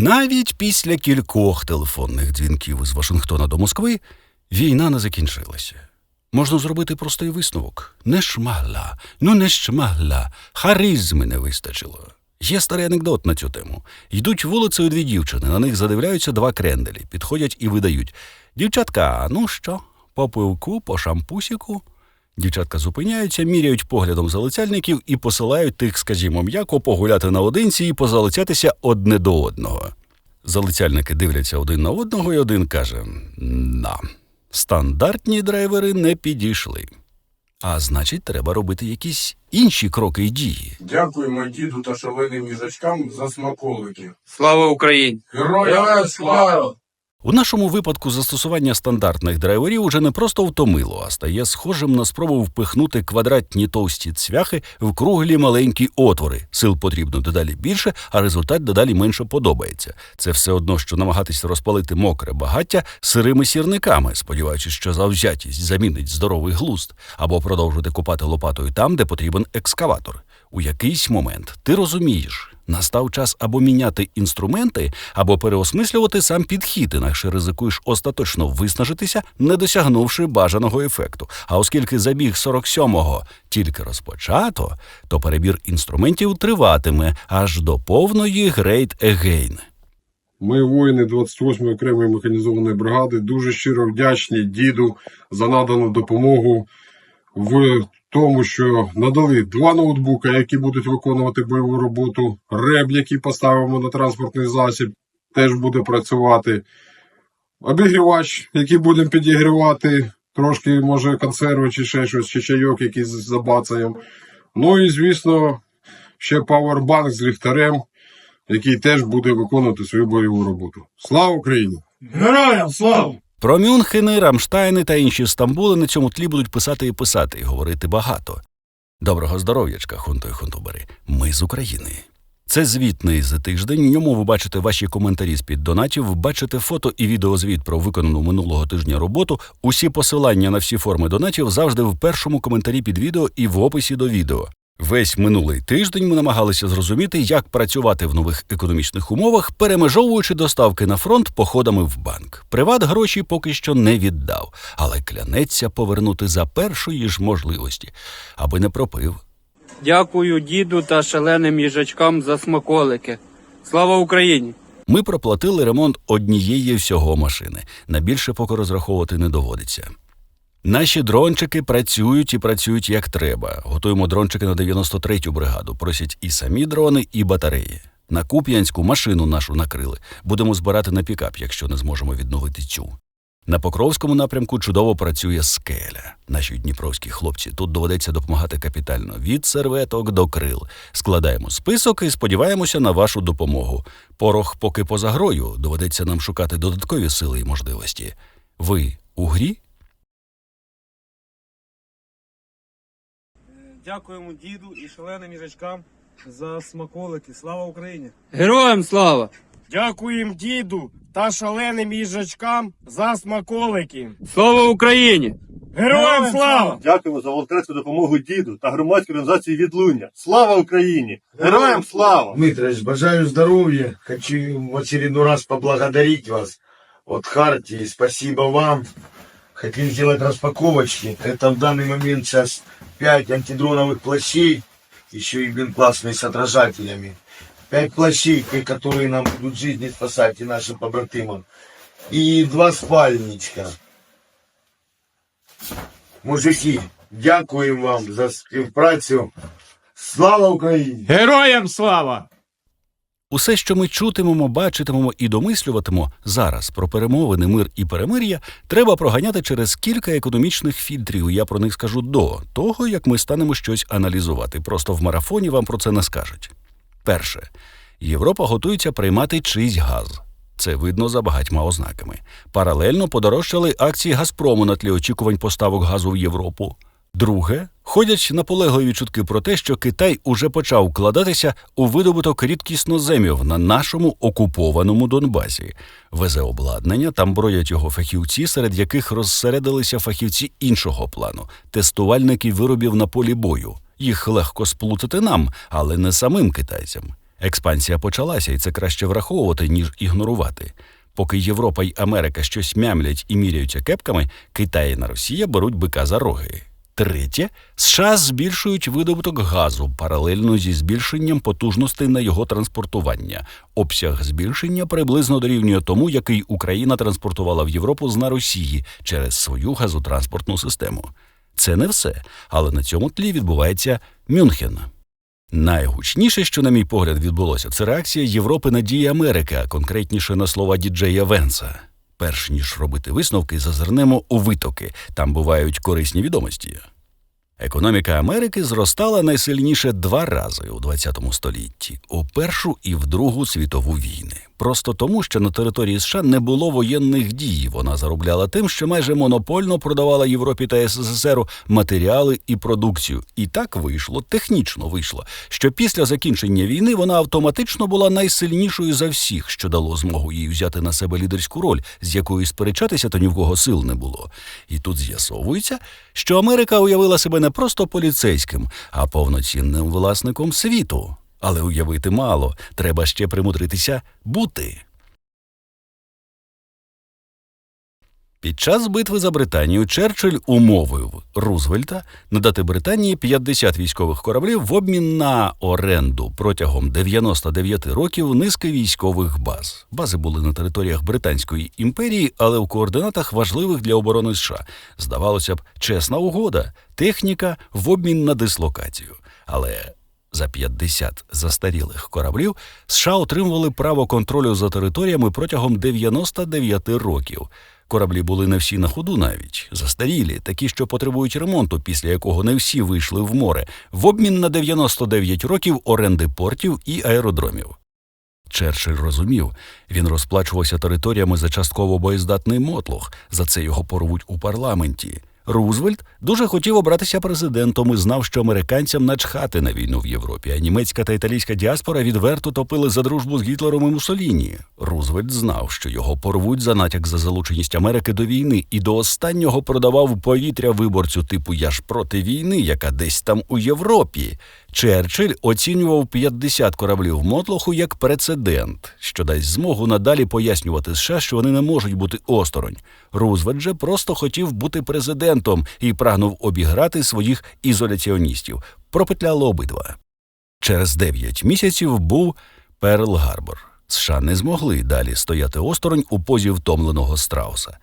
Навіть після кількох телефонних дзвінків із Вашингтона до Москви війна не закінчилася. Можна зробити простий висновок: не шмагла, ну не шмагла, харизми не вистачило. Є старий анекдот на цю тему. Йдуть вулицею дві дівчини, на них задивляються два кренделі, підходять і видають. Дівчатка, ну що, по пивку, по шампусіку? Дівчатка зупиняються, міряють поглядом залицяльників і посилають тих, скажімо, м'яко погуляти наодинці і позалицятися одне до одного. Залицяльники дивляться один на одного, і один каже: на, стандартні драйвери не підійшли. А значить, треба робити якісь інші кроки і дії. Дякуємо діду та шаленим їжачкам за смаколики. Слава Україні! Героям слава! У нашому випадку застосування стандартних драйверів уже не просто втомило, а стає схожим на спробу впихнути квадратні товсті цвяхи в круглі маленькі отвори. Сил потрібно дедалі більше, а результат дедалі менше подобається. Це все одно, що намагатися розпалити мокре багаття сирими сірниками, сподіваючись, що завзятість замінить здоровий глузд, або продовжити копати лопатою там, де потрібен екскаватор. У якийсь момент ти розумієш, настав час або міняти інструменти, або переосмислювати сам підхід, інакше ризикуєш остаточно виснажитися, не досягнувши бажаного ефекту. А оскільки забіг 47-го тільки розпочато, то перебір інструментів триватиме аж до повної Great Again. Ми, воїни 28-ї окремої механізованої бригади, дуже щиро вдячні діду за надану допомогу в тому, що надали два ноутбука, які будуть виконувати бойову роботу. Реб, який поставимо на транспортний засіб, теж буде працювати. Обігрівач, який будемо підігрівати, трошки, може, консерви чи ще щось, чи чайок якийсь забацаємо. Ну і, звісно, ще павербанк з ліхтарем, який теж буде виконувати свою бойову роботу. Слава Україні! Героям слава! Про Мюнхени, Рамштайни та інші Стамбули на цьому тлі будуть писати і писати, і говорити багато. Доброго здоров'ячка, хунто і. Ми з України. Це звітний за тиждень. В ньому ви бачите ваші коментарі з під донатів, бачите фото і відеозвіт про виконану минулого тижня роботу. Усі посилання на всі форми донатів завжди в першому коментарі під відео і в описі до відео. Весь минулий тиждень ми намагалися зрозуміти, як працювати в нових економічних умовах, перемежовуючи доставки на фронт походами в банк. Приват гроші поки що не віддав, але клянеться повернути за першої ж можливості, аби не пропив. Дякую діду та шаленим їжачкам за смаколики. Слава Україні! Ми проплатили ремонт однієї всього машини. На більше поки розраховувати не доводиться. Наші дрончики працюють і працюють як треба. Готуємо дрончики на 93-ю бригаду. Просять і самі дрони, і батареї. На Куп'янську машину нашу накрили. Будемо збирати на пікап, якщо не зможемо відновити цю. На Покровському напрямку чудово працює скеля. Наші дніпровські хлопці тут доведеться допомагати капітально від серветок до крил. Складаємо список і сподіваємося на вашу допомогу. Порох поки поза грою, доведеться нам шукати додаткові сили і можливості. Ви у грі? Дякуємо діду і шаленим їжачкам за смаколики. Слава Україні! Героям слава! Дякуємо діду та шаленим їжачкам за смаколики. Слава Україні! Героям слава! Дякуємо за волонтерську допомогу діду та громадській організації Відлуння. Слава Україні! Героям слава! Дмитрович, бажаю здоровья. Хочу в очередной раз поблагодарить вас от Хартии. Спасибо вам. Хотим сделать распаковочки. Это в данный момент сейчас 5 антидроновых плащей. Еще и блин, классные с отражателями. 5 плащей, те, которые нам будут жизни спасать и нашим побратимам. И два спальничка. Мужики, дякуємо вам за співпрацю. Слава Україні! Героям слава! Усе, що ми чутимемо, бачитимемо і домислюватимемо зараз про перемовини, мир і перемир'я, треба проганяти через кілька економічних фільтрів. Я про них скажу до того, як ми станемо щось аналізувати. Просто в марафоні вам про це не скажуть. Перше, Європа готується приймати чийсь газ. Це видно за багатьма ознаками. Паралельно подорожчали акції Газпрому на тлі очікувань поставок газу в Європу. Друге, ходять наполегливі чутки про те, що Китай уже почав вкладатися у видобуток рідкісноземів на нашому окупованому Донбасі. Везе обладнання, там броять його фахівці, серед яких розсередилися фахівці іншого плану, тестувальники виробів на полі бою. Їх легко сплутати нам, але не самим китайцям. Експансія почалася, і це краще враховувати, ніж ігнорувати. Поки Європа й Америка щось мямлять і міряються кепками, Китай і Росія беруть бика за роги. Третє, США збільшують видобуток газу паралельно зі збільшенням потужностей на його транспортування. Обсяг збільшення приблизно дорівнює тому, який Україна транспортувала в Європу з Росії через свою газотранспортну систему. Це не все, але на цьому тлі відбувається Мюнхен. Найгучніше, що, на мій погляд, відбулося, це реакція Європи на дії Америки, а конкретніше на слова діджея Венса. Перш ніж робити висновки, зазирнемо у витоки. Там бувають корисні відомості. Економіка Америки зростала найсильніше два рази у ХХ столітті у Першу і в Другу світову війни. Просто тому, що на території США не було воєнних дій. Вона заробляла тим, що майже монопольно продавала Європі та СССР матеріали і продукцію. І так вийшло, технічно вийшло, що після закінчення війни вона автоматично була найсильнішою за всіх, що дало змогу їй взяти на себе лідерську роль, з якою сперечатися то ні в кого сил не було. І тут з'ясовується, що Америка уявила себе не просто поліцейським, а повноцінним власником світу. Але уявити мало, треба ще примудритися бути. Під час битви за Британію Черчилль умовив Рузвельта надати Британії 50 військових кораблів в обмін на оренду протягом 99 років низки військових баз. Бази були на територіях Британської імперії, але в координатах важливих для оборони США. Здавалося б, чесна угода, техніка в обмін на дислокацію. Але за 50 застарілих кораблів США отримували право контролю за територіями протягом 99 років. Кораблі були не всі на ходу навіть застарілі, такі, що потребують ремонту, після якого не всі вийшли в море, в обмін на 99 років оренди портів і аеродромів. Черчилль розумів, він розплачувався територіями за частково боєздатний мотлох, за це його порвуть у парламенті. Рузвельт дуже хотів обратися президентом і знав, що американцям начхати на війну в Європі, а німецька та італійська діаспора відверто топили за дружбу з Гітлером і Муссоліні. Рузвельт знав, що його порвуть за натяк за залученість Америки до війни, і до останнього продавав повітря виборцю типу Я ж проти війни, яка десь там у Європі. Черчилль оцінював 50 кораблів Мотлоху як прецедент, що дасть змогу надалі пояснювати США, що вони не можуть бути осторонь. Рузвельт же просто хотів бути президентом і прагнув обіграти своїх ізоляціоністів. Пропетляло обидва. Через 9 місяців був Перл-Гарбор. США не змогли далі стояти осторонь у позі втомленого страуса.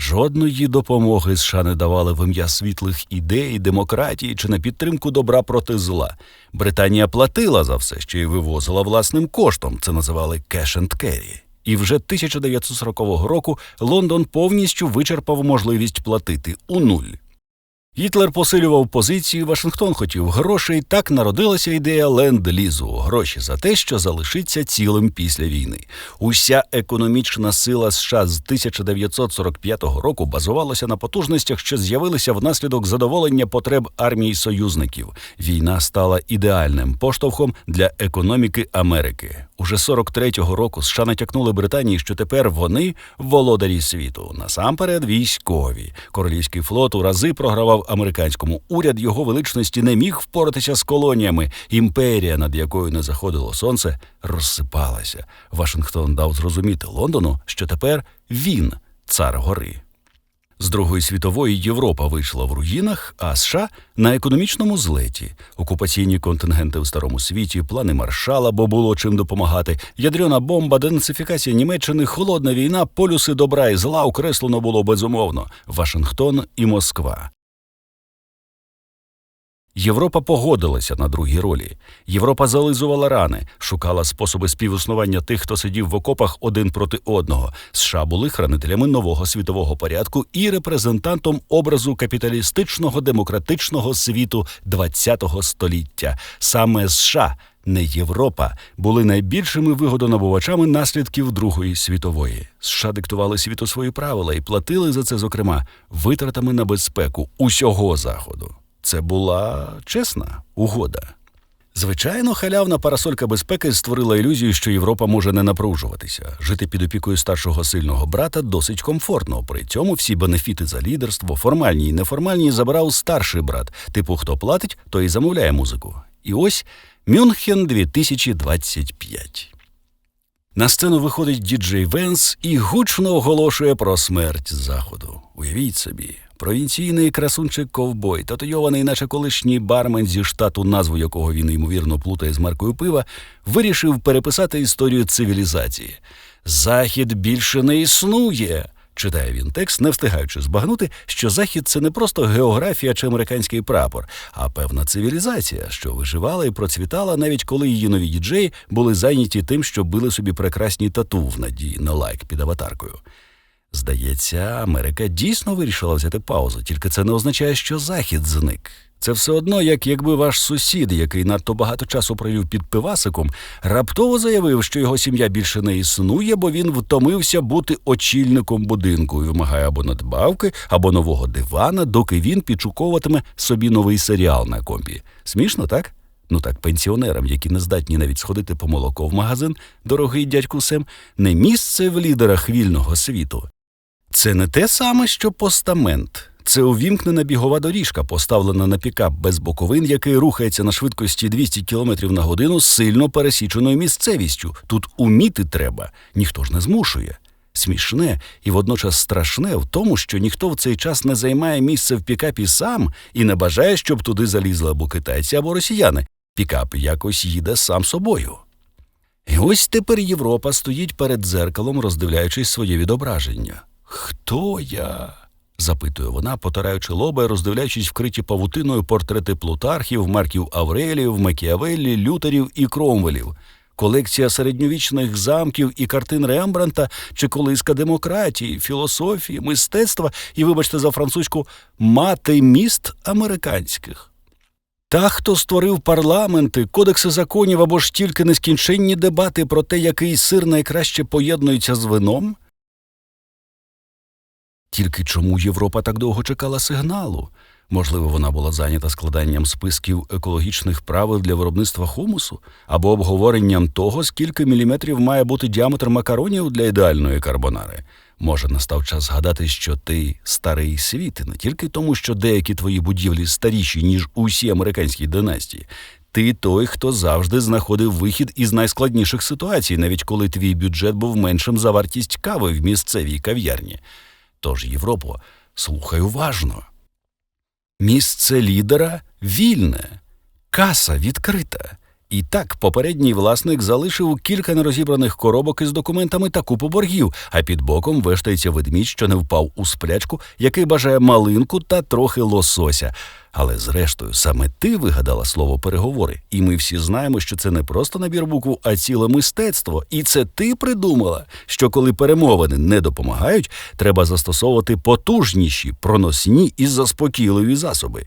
Жодної допомоги США не давали в ім'я світлих ідей, демократії чи на підтримку добра проти зла. Британія платила за все, що й вивозила власним коштом. Це називали «cash and carry». І вже 1940 року Лондон повністю вичерпав можливість платити у нуль. Гітлер посилював позиції, Вашингтон хотів грошей. Так народилася ідея ленд-лізу гроші за те, що залишиться цілим після війни. Уся економічна сила США з 1945 року базувалася на потужностях, що з'явилися внаслідок задоволення потреб армії союзників. Війна стала ідеальним поштовхом для економіки Америки. Уже 43-го року США натякнули Британії, що тепер вони володарі світу. Насамперед військові. Королівський флот у рази програвав американському. Уряд його величності не міг впоратися з колоніями. Імперія, над якою не заходило сонце, розсипалася. Вашингтон дав зрозуміти Лондону, що тепер він цар гори. З Другої світової Європа вийшла в руїнах, а США на економічному злеті. Окупаційні контингенти в старому світі, плани маршала, бо було чим допомагати, ядрена бомба, денацифікація Німеччини, холодна війна, полюси добра і зла окреслено було безумовно Вашингтон і Москва. Європа погодилася на другі ролі. Європа зализувала рани, шукала способи співіснування тих, хто сидів в окопах один проти одного. США були хранителями нового світового порядку і репрезентантом образу капіталістичного демократичного світу ХХ століття. Саме США, не Європа, були найбільшими вигодонабувачами наслідків Другої світової. США диктували світу свої правила і платили за це, зокрема, витратами на безпеку усього заходу. Це була чесна угода. Звичайно, халявна парасолька безпеки створила ілюзію, що Європа може не напружуватися. Жити під опікою старшого сильного брата досить комфортно. При цьому всі бенефіти за лідерство, формальні і неформальні, забирав старший брат. Типу, хто платить, той і замовляє музику. І ось Мюнхен 2025. На сцену виходить діджей Венс і гучно оголошує про смерть заходу. Уявіть собі, провінційний красунчик ковбой, татуйований, наче колишній бармен зі штату, назву якого він ймовірно плутає з маркою пива, вирішив переписати історію цивілізації. Захід більше не існує. Читає він текст, не встигаючи збагнути, що захід це не просто географія чи американський прапор, а певна цивілізація, що виживала і процвітала, навіть коли її нові діджеї були зайняті тим, що били собі прекрасні тату в надії на лайк під аватаркою. Здається, Америка дійсно вирішила взяти паузу, тільки це не означає, що захід зник. Це все одно, як якби ваш сусід, який надто багато часу провів під пивасиком, раптово заявив, що його сім'я більше не існує, бо він втомився бути очільником будинку і вимагає або надбавки, або нового дивана, доки він підшуковуватиме собі новий серіал на компі. Смішно, так? Ну так, пенсіонерам, які не здатні навіть сходити по молоко в магазин, дорогий дядьку Сем, не місце в лідерах вільного світу. Це не те саме, що постамент. Це увімкнена бігова доріжка, поставлена на пікап без боковин, який рухається на швидкості 200 км на годину з сильно пересіченою місцевістю. Тут уміти треба, ніхто ж не змушує. Смішне і водночас страшне в тому, що ніхто в цей час не займає місце в пікапі сам і не бажає, щоб туди залізли або китайці, або росіяни. Пікап якось їде сам собою. І ось тепер Європа стоїть перед дзеркалом, роздивляючись своє відображення. Хто я? запитує вона, потираючи лоба і роздивляючись вкриті павутиною портрети плутархів, марків Аврелів, Макіавеллі, Лютерів і Кромвелів, колекція середньовічних замків і картин Рембранта чи колиска демократії, філософії, мистецтва і, вибачте за французьку, мати міст американських. Та, хто створив парламенти, кодекси законів або ж тільки нескінченні дебати про те, який сир найкраще поєднується з вином? Тільки чому Європа так довго чекала сигналу? Можливо, вона була зайнята складанням списків екологічних правил для виробництва хумусу або обговоренням того, скільки міліметрів має бути діаметр макаронів для ідеальної карбонари. Може, настав час згадати, що ти старий світ, не тільки тому, що деякі твої будівлі старіші, ніж усі американські династії. Ти той, хто завжди знаходив вихід із найскладніших ситуацій, навіть коли твій бюджет був меншим за вартість кави в місцевій кав'ярні. Тож, Європо, слухай уважно. Місце лідера вільне, каса відкрита. І так, попередній власник залишив кілька нерозібраних коробок із документами та купу боргів, а під боком вештається ведмідь, що не впав у сплячку, який бажає малинку та трохи лосося. Але зрештою, саме ти вигадала слово переговори, і ми всі знаємо, що це не просто набір букв, а ціле мистецтво. І це ти придумала, що коли перемовини не допомагають, треба застосовувати потужніші, проносні і заспокійливі засоби.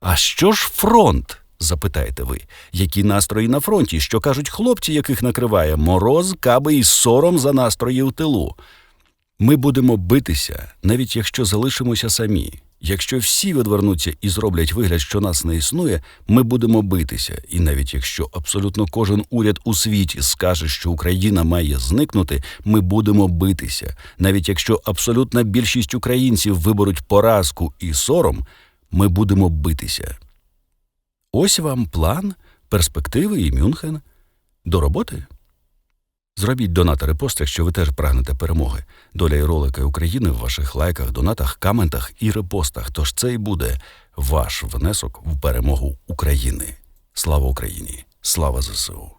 А що ж фронт? Запитаєте ви, які настрої на фронті, що кажуть хлопці, яких накриває мороз, каби і сором за настрої в тилу. Ми будемо битися, навіть якщо залишимося самі. Якщо всі відвернуться і зроблять вигляд, що нас не існує, ми будемо битися. І навіть якщо абсолютно кожен уряд у світі скаже, що Україна має зникнути, ми будемо битися. Навіть якщо абсолютна більшість українців виберуть поразку і сором, ми будемо битися. Ось вам план, перспективи і Мюнхен. До роботи. Зробіть донати репост, якщо ви теж прагнете перемоги. Доля і ролики України в ваших лайках, донатах, коментах і репостах. Тож це і буде ваш внесок в перемогу України. Слава Україні! Слава ЗСУ!